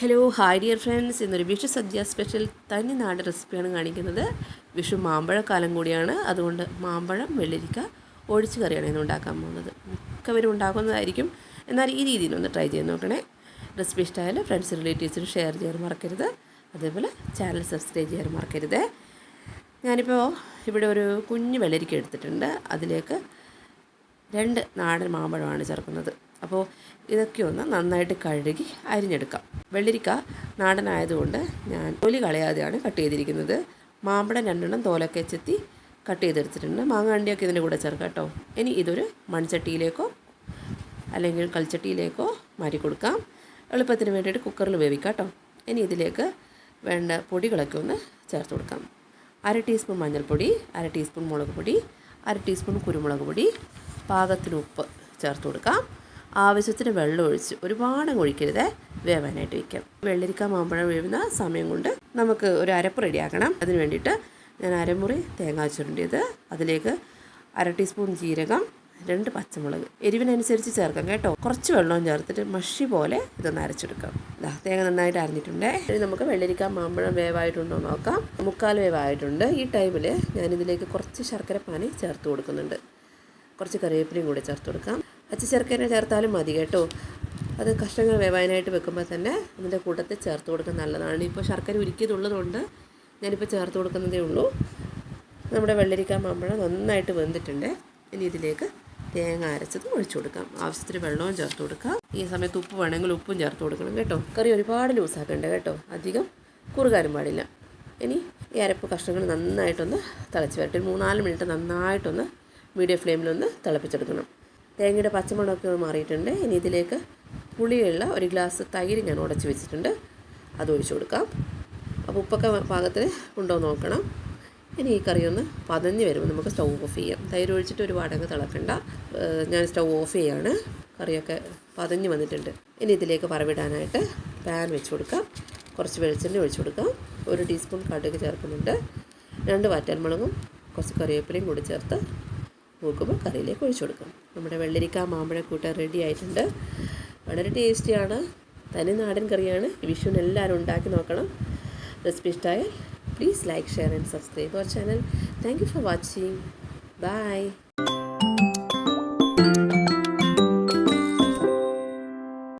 Hello hi dear friends ഇന്നൊരു വിഷു സദ്യ special തനി നാട് റെസിപ്പിയാണ് കാണിക്കുന്നത്. വിഷു മാമ്പഴക്കാലം കൂടിയാണ്. അതുകൊണ്ട് മാമ്പഴം വെള്ളരിക്ക ഒഴിച്ച് കറിയാണ് ഇന്ന് ഉണ്ടാക്കാൻ പോകുന്നത്. മിക്കവരും ഉണ്ടാക്കുന്നതായിരിക്കും. എന്നാൽ ഈ രീതിയിൽ ഒന്ന് ട്രൈ ചെയ്ത് നോക്കണേ. റെസിപ്പി ഇഷ്ടമായാലും ഫ്രണ്ട്സ് റിലേറ്റീവ്സിന് ഷെയർ ചെയ്യാൻ മറക്കരുത്. അതേപോലെ ചാനൽ സബ്സ്ക്രൈബ് ചെയ്യാൻ മറക്കരുത്. ഞാനിപ്പോൾ ഇവിടെ ഒരു കുഞ്ഞ് വെള്ളരിക്ക എടുത്തിട്ടുണ്ട്. അതിലേക്ക് രണ്ട് നാടൻ മാമ്പഴമാണ് ചേർക്കുന്നത്. അപ്പോൾ ഇതൊക്കെ ഒന്ന് നന്നായിട്ട് കഴുകി അരിഞ്ഞെടുക്കാം. വെള്ളരിക്ക നാടനായതുകൊണ്ട് ഞാൻ തൊലി കളയാതെയാണ് കട്ട് ചെയ്തിരിക്കുന്നത്. മാമ്പഴം രണ്ടെണ്ണം തോലൊക്കെ ചെത്തി കട്ട് ചെയ്തെടുത്തിട്ടുണ്ട്. മാങ്ങാണ്ടിയൊക്കെ ഇതിന്റെ കൂടെ ചേർക്കാം കേട്ടോ. ഇനി ഇതൊരു മൺചട്ടിയിലേക്കോ അല്ലെങ്കിൽ കൽച്ചട്ടിയിലേക്കോ മാറ്റി കൊടുക്കാം. എളുപ്പത്തിന് വേണ്ടിയിട്ട് കുക്കറിൽ വേവിക്കാം കേട്ടോ. ഇനി ഇതിലേക്ക് വേണ്ട പൊടികളൊക്കെ ഒന്ന് ചേർത്ത് കൊടുക്കാം. അര ടീസ്പൂൺ മഞ്ഞൾപ്പൊടി അര ടീസ്പൂൺ മുളക് പൊടി അര ടീസ്പൂൺ കുരുമുളക് പൊടി പാകത്തിന് ഉപ്പ് ചേർത്ത് കൊടുക്കാം. ആവശ്യത്തിന് വെള്ളം ഒഴിച്ച് ഒരുപാട് ഒഴിക്കരുത്. വേവാനായിട്ട് വയ്ക്കാം. വെള്ളരിക്ക മാമ്പഴം വേവുന്ന സമയം കൊണ്ട് നമുക്ക് ഒരു അരപ്പ് റെഡിയാക്കണം. അതിന് വേണ്ടിയിട്ട് ഞാൻ അരമുറി തേങ്ങാ ചുരുണ്ടിയത്. അതിലേക്ക് അര ടീസ്പൂൺ ജീരകം രണ്ട് പച്ചമുളക്. എരിവിനനുസരിച്ച് ചേർക്കാം കേട്ടോ. കുറച്ച് വെള്ളവും ചേർത്തിട്ട് മഷി പോലെ ഇതൊന്ന് അരച്ചെടുക്കാം. ഇതാ തേങ്ങ നന്നായിട്ട് അരഞ്ഞിട്ടുണ്ട്. ഇനി നമുക്ക് വെള്ളരിക്ക മാമ്പഴം വേവായിട്ടുണ്ടോ നോക്കാം. മുക്കാൽ വേവായിട്ടുണ്ട്. ഈ ടൈമിൽ ഞാനിതിലേക്ക് കുറച്ച് ശർക്കര പാനി ചേർത്ത് കൊടുക്കുന്നുണ്ട്. കുറച്ച് കറിവേപ്പിലയും കൂടി ചേർത്ത് കൊടുക്കാം. പച്ച ശർക്കര ചേർത്താലും മതി കേട്ടോ. അത് കഷ്ണങ്ങൾ വേവാനായിട്ട് വെക്കുമ്പോൾ തന്നെ അതിന്റെ കൂട്ടത്തിൽ ചേർത്ത് കൊടുക്കുന്നത് നല്ലതാണ്. ഇപ്പോൾ ശർക്കര ഉരുക്കിയതുള്ളതുകൊണ്ട് ഞാനിപ്പോൾ ചേർത്ത് കൊടുക്കുന്നതേ ഉള്ളൂ. നമ്മുടെ വെള്ളരിക്ക മാമ്പഴം നന്നായിട്ട് വെന്തിട്ടുണ്ട്. ഇനി ഇതിലേക്ക് തേങ്ങ അരച്ചത് ഒഴിച്ചു കൊടുക്കാം. ആവശ്യത്തിന് വെള്ളവും ചേർത്ത് കൊടുക്കാം. ഈ സമയത്ത് ഉപ്പ് വേണമെങ്കിൽ ഉപ്പും ചേർത്ത് കൊടുക്കണം കേട്ടോ. കറി ഒരുപാട് ലൂസാക്കണ്ട കേട്ടോ. അധികം കുറുകാനും പാടില്ല. ഇനി ഈ അരപ്പ് കഷ്ണങ്ങൾ നന്നായിട്ടൊന്ന് തിളച്ച് വരട്ടെ. മൂന്നാൽ മിനിറ്റ് നന്നായിട്ടൊന്ന് മീഡിയം ഫ്ലെയിമിലൊന്ന് തിളപ്പിച്ചെടുക്കണം. തേങ്ങയുടെ പച്ചമണമൊക്കെ മാറിയിട്ടുണ്ട്. ഇനി ഇതിലേക്ക് പുളിയുള്ള ഒരു ഗ്ലാസ് തൈര് ഞാൻ ഉടച്ച് വെച്ചിട്ടുണ്ട്. അത് ഒഴിച്ചു കൊടുക്കാം. അപ്പോൾ ഉപ്പൊക്കെ പാകത്തിന് ഉണ്ടോ നോക്കണം. ഇനി ഈ കറി ഒന്ന് പതഞ്ഞ് വരുമ്പോൾ നമുക്ക് സ്റ്റൗ ഓഫ് ചെയ്യാം. തൈര് ഒഴിച്ചിട്ട് ഒരു വാടക തിളക്കണ്ട. ഞാൻ സ്റ്റൗ ഓഫ് ചെയ്യാണ്. കറിയൊക്കെ പതഞ്ഞ് വന്നിട്ടുണ്ട്. ഇനി ഇതിലേക്ക് പറവിടാനായിട്ട് പാൻ വെച്ച് കൊടുക്കാം. കുറച്ച് വെളിച്ചെണ്ണ ഒഴിച്ചു കൊടുക്കാം. ഒരു ടീസ്പൂൺ കടുക് ചേർക്കുന്നുണ്ട്. രണ്ട് വാറ്റാൽമുളകും കുറച്ച് കറിവേപ്പിലയും കൂടി ചേർത്ത് നോക്കുമ്പോൾ കറിയിലേക്ക് ഒഴിച്ചു കൊടുക്കാം. നമ്മുടെ വെള്ളരിക്ക മാമ്പഴക്കൂട്ട റെഡി ആയിട്ടുണ്ട്. വളരെ ടേസ്റ്റിയാണ് തനി നാടൻ കറിയാണ്. വിഷുവിന് എല്ലാവരും ഉണ്ടാക്കി നോക്കണം. റെസിപ്പി ഇഷ്ടമായാൽ please like share and subscribe our channel thank you for watching bye